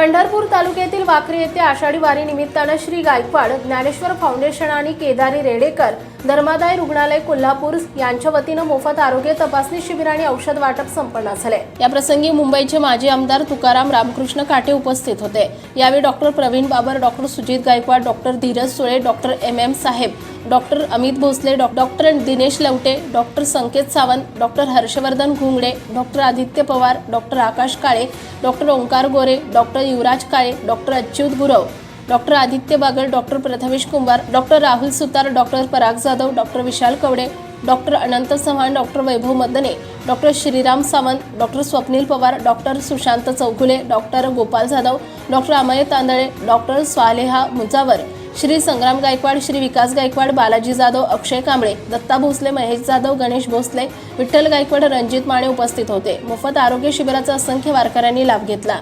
पंढरपूर तालुक्यातील वाखरी येथे आषाढी वारी निमित्तानं श्री गायकवाड ज्ञानेश्वर फाउंडेशन आणि केदारी रेडेकर धर्मादाय रुग्णालय कोल्हापूर यांच्या वतीनं मोफत आरोग्य तपासणी शिबिर आणि औषध वाटप संपन्न झाले. या प्रसंगी मुंबईचे माजी आमदार तुकाराम रामकृष्ण काटे उपस्थित होते. यावेळी doctor Pravin Babar doctor Sujit Gaikwad doctor Dhiraj Sule doctor M M saheb doctor Amit Bhosale डॉ- doctor Dinesh Lavate doctor Sanket Sawant doctor Harshvardhan Ghungade doctor Aditya Pawar doctor Akash Kale doctor Omkar Gore doctor Yuvraj Kale doctor Achyut Gurav doctor Aditya Bagal doctor Prathamesh Kumbhar doctor Rahul Sutar doctor Parag Jadhav doctor Vishal Kavade doctor Anant Chavan doctor Vaibhav Madane doctor Shriram Sawant doctor Swapnil Pawar doctor Sushant Chougule doctor Gopal Jadhav doctor Amay Tandale doctor Swaleha Mujawar Shri Sangram Gaikwad Shri Vikas Gaikwad Balaji Jadhav Akshay Kamble Datta Bhosale Mahesh Jadhav Ganesh Bhosale Vitthal Gaikwad Ranjit Mane उपस्थित होते. मोफत आरोग्य शिबिराचा असंख्य वारकऱ्यांनी लाभ घेतला.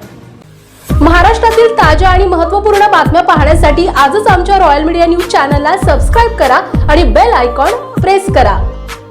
महाराष्ट्रातील ताज्या आणि महत्त्वपूर्ण बातम्या पाहण्यासाठी आजच आमच्या रॉयल मीडिया न्यूज चॅनलला सबस्क्राईब करा आणि बेल आयकॉन प्रेस करा.